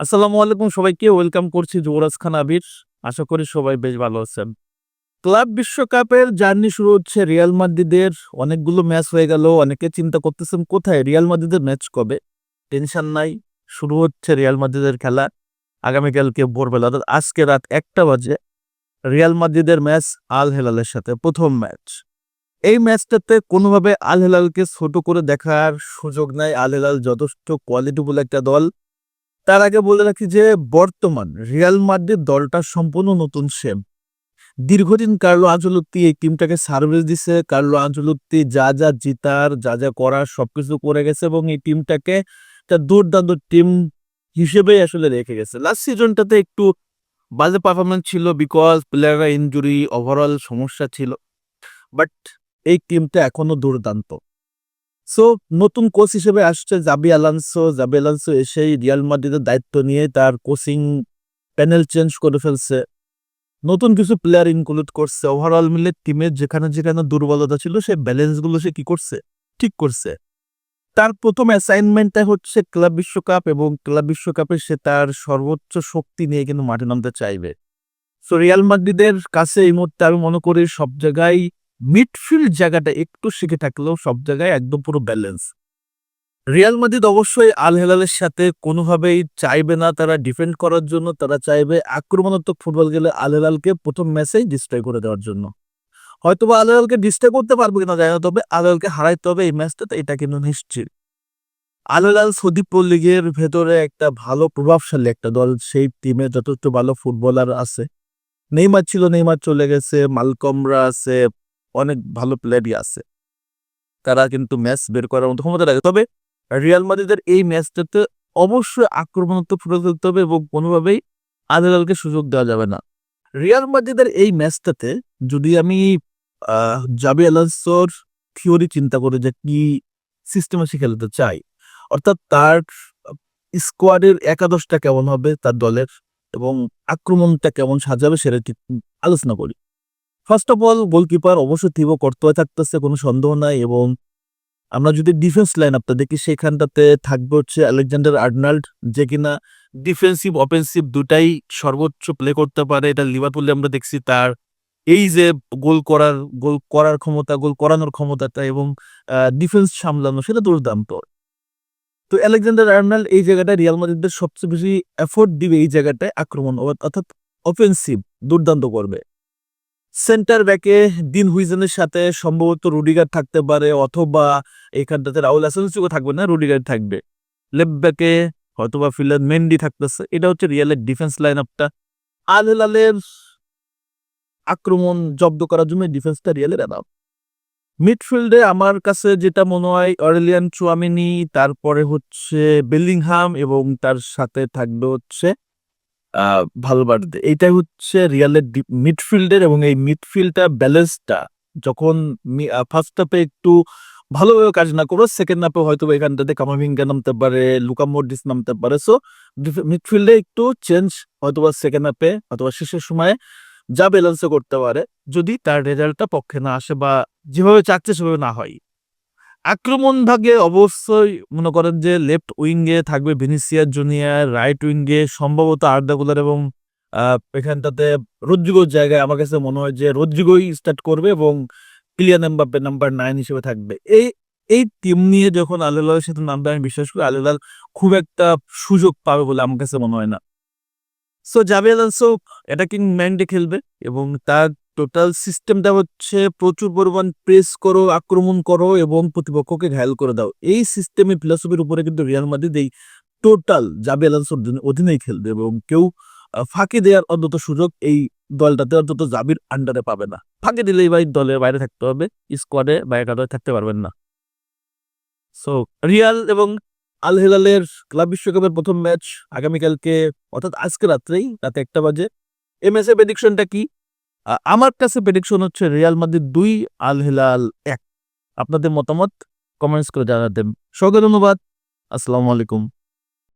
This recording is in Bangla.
আসসালামু আলাইকুম সবাইকে, ওয়েলকাম করছি যুবরাজ খান আবির। আশা করি সবাই বেশ ভালো আছেন। ক্লাব বিশ্বকাপের জার্নি শুরু হচ্ছে রিয়াল মাদ্রিদের। অনেকগুলো ম্যাচ হয়ে গেল, অনেকে চিন্তা করতেছেন কোথায়, রিয়াল মাদ্রিদের ম্যাচ কবে? টেনশন নাই, শুরু হচ্ছে রিয়াল মাদ্রিদের খেলা। আগামীকালকে ভোরবেলা, অর্থাৎ আজকে রাত একটা বাজে, রিয়াল মাদ্রিদের ম্যাচ আল হেলালের সাথে, প্রথম ম্যাচ। এই ম্যাচটাতে কোনোভাবে আল হেলালকে ছোট করে দেখার সুযোগ নাই। আল হেলাল যথেষ্ট কোয়ালিটিফুল একটা দল। তার আগে বলে রাখি যে, বর্তমান রিয়াল মাদ্রিদ দলটা সম্পূর্ণ নতুন শেপ দীর্ঘদিন কার্লো আঞ্চলত্তি এই টিমটাকে সার্ভিস দিছে, কার্লো আঞ্চলত্তি যা যা জিতার, যা যা করার সবকিছু করে গেছে এবং এই টিমটাকে একটা দুর্দান্ত টিম হিসেবেই আসলে রেখে গেছে। লাস্ট সিজনটাতে একটু বাজে পারফরমেন্স ছিল বিকজ প্লেয়াররা ইনজুরি ওভারঅল সমস্যা ছিল। বাট এই টিমটা এখনও দুর্দান্ত। সো নতুন কোচ হিসেবে আসছে জাবি আলানসো। জাবি আলানসো এসেই রিয়াল মাদ্রিদের দায়িত্ব নিয়ে তার কোচিং প্যানেল চেঞ্জ করে ফেলছে। নতুন কিছু প্লেয়ার ইনক্লুড করছে। ওভারঅল মিলে টিমের যেখানে যেখানে দুর্বলতা ছিল সেই ব্যালেন্সগুলো সে কি করছে? ঠিক করছে। তার প্রথম অ্যাসাইনমেন্টটা হচ্ছে ক্লাব বিশ্বকাপ এবং ক্লাব বিশ্বকাপে সে তার সর্বোচ্চ শক্তি নিয়ে কিন্তু মাঠে নামতে চাইবে। সো রিয়াল মাদ্রিদের কাছে এই মুহূর্তে আমি মনে করি সব জায়গায় মিডফিল্ড জায়গাটা একটু শিখে থাকলেও সব জায়গায় একদম পুরো ব্যালেন্স রিয়াল মাদ্রিদ অবশ্যই আল হেলালের সাথে কোনোভাবেই চাইবে না তারা ডিফেন্ড করার জন্য, তারা চাইবে আক্রমণাত্মক ফুটবল গেলে আল হেলালকে প্রথম ম্যাচেই ডিস্ট্রয় করে দেওয়ার জন্য। হয়তোবা আল হেলালকে ডিস্ট্রয় করতে পারবে কিনা জানি না, তবে আল হেলালকে হারাইতে হবে এই ম্যাচটাতে এটা কিন্তু নিশ্চিত। আল হেলাল লিগের ভেতরে একটা ভালো প্রভাবশালী একটা দল, সেই টিমে যথেষ্ট ভালো ফুটবলার আছে। নেইমার ছিল, নেইমার চলে গেছে, মালকমরা আছে অনেক ভালো প্লেয়ারই আছে। তারা কিন্তু ম্যাচ বের করার মতো ক্ষমতা রাখে। তবে রিয়াল মাদ্রিদের এই ম্যাচটাতে অবশ্যই আক্রমণাত্মক ফুটে খেলতে হবে এবং কোনোভাবেই আদেলালকে সুযোগ দেওয়া যাবে না। রিয়াল মাদ্রিদের এই ম্যাচটাতে যদি আমি জাবি আলাসোর থিওরি চিন্তা করি যে কি সিস্টেমে সে খেলতে চাই অর্থাৎ তার স্কোয়াডের একাদশটা কেমন হবে তার দলের এবং আক্রমণটা কেমন সাজাবে সেটা আলোচনা করি। ফার্স্ট অফ অল গোলকিপার অবশ্যই থিবো কর্তব্য থাকতেছে, কোনো সন্দেহ নাই এবং আমরা যদি ডিফেন্স লাইন আপটা দেখি, সেখানটাতে থাকবে হচ্ছে আলেকজান্ডার আর্নাল্ড যে কিনা ডিফেন্সিভ অফেন্সিভ দুটাই সর্বোচ্চ প্লে করতে পারে। এটা লিভারপুলে আমরা দেখছি তার এই যে গোল করার গোল করার ক্ষমতা, গোল করানোর ক্ষমতাটা এবং ডিফেন্স সামলানো, সেটা দুর্দান্ত। তো আলেকজান্ডার আর্নাল্ড এই জায়গাটায় রিয়াল মাদ্রিদের সবচেয়ে বেশি এফোর্ট দিবে এই জায়গাটায় আক্রমণ, অর্থাৎ অফেন্সিভ দুর্দান্ত করবে। সেন্টার ব্যাকে দিন হুইজেনের সাথে সম্ভবত রুডিগার থাকতে পারে অথবা এখানটাতে রাহুল অ্যাসেন্সিও থাকবে না রুডিগার থাকবে। লেফট ব্যাকে হয়তোবা ফিল্ডার মেন্ডি থাকতেছে। এটা হচ্ছে রিয়ালের ডিফেন্স লাইন আপটা আল হেলালের আক্রমণ জব্দ করার জন্য ডিফেন্সটা রিয়ালের এনাফ মিডফিল্ডে আমার কাছে যেটা মনে হয়, অরেলিয়ান চুয়ামিনি, তারপরে হচ্ছে বেলিংহাম এবং তার সাথে থাকবে হচ্ছে ভালবার্দে এইটাই হচ্ছে রিয়ালের মিডফিল্ডের এবং এই মিডফিল্ডটা ব্যালেন্সটা যখন ফার্স্ট হাফে একটু ভালোভাবে কাজ না করো সেকেন্ড হাফে হয়তো এখানটাতে কামাভিঙ্গা নামতে পারে লুকা মর্ডিস নামতে পারে। সো মিডফিল্ডে একটু চেঞ্জ হয়তোবা সেকেন্ড হাফে অথবা শেষের সময় যা ব্যালেন্সে করতে পারে, যদি তার রেজাল্টটা পক্ষে না আসে বা যেভাবে চাচ্ছে সেভাবে না হয়। আক্রমণ ভাগে অবশ্যই মনে করেন যে লেফট উইঙ্গে থাকবে ভিনিসিয়াস জুনিয়ার, রাইট উইঙ্গে সম্ভবত আর্দাগুলার এবং এখানটাতে রজ্জুগোর জায়গায় আমার কাছে মনে হয় যে রজ্জুগোই স্টার্ট করবে এবং কিলিয়ান এমবাপ্পে নাম্বার নাইন হিসেবে থাকবে। এই এই টিম নিয়ে যখন আলেলালের সাথে নামবে, আমি বিশ্বাস করি আলেলাল খুব একটা সুযোগ পাবে বলে আমার কাছে মনে হয় না। সো জাবি আলানসো অ্যাটাকিং ম্যান্ডে খেলবে এবং তার টোটাল সিস্টেমটা হচ্ছে প্রচুর পরিমাণ প্রেস করো, আক্রমণ করো এবং প্রতিপক্ষকে ঘায়াল করে দাও। এই সিস্টেমে ফিলসফির উপরে কিন্তু রিয়াল মাদ্রিদ এই টোটাল জাবি আলানসোর অধীনেই খেলবে এবং কেউ ফাঁকি দেওয়ার অন্তত সুযোগ এই দলটাতে অন্তত জাবির আন্ডারে পাবে না। ফাঁকি দিলেই ভাই দলের বাইরে থাকতে হবে স্কোয়াডে বা একাদশে থাকতে পারবেন না। সো রিয়াল এবং আল হেলালের ক্লাব বিশ্বকাপের প্রথম ম্যাচ আগামীকালকে, অর্থাৎ আজকে রাত্রেই, রাতে একটা বাজে। এম এস ম্যাচের প্রেডিকশনটা কি? আমার কাছে প্রেডিকশন হচ্ছে রিয়াল মাদ্রিদ দুই আল হিলাল এক। আপনাদের মতামত কমেন্টস করে জানাতেন স্বাগত ধন্যবাদ। আসসালামু আলাইকুম।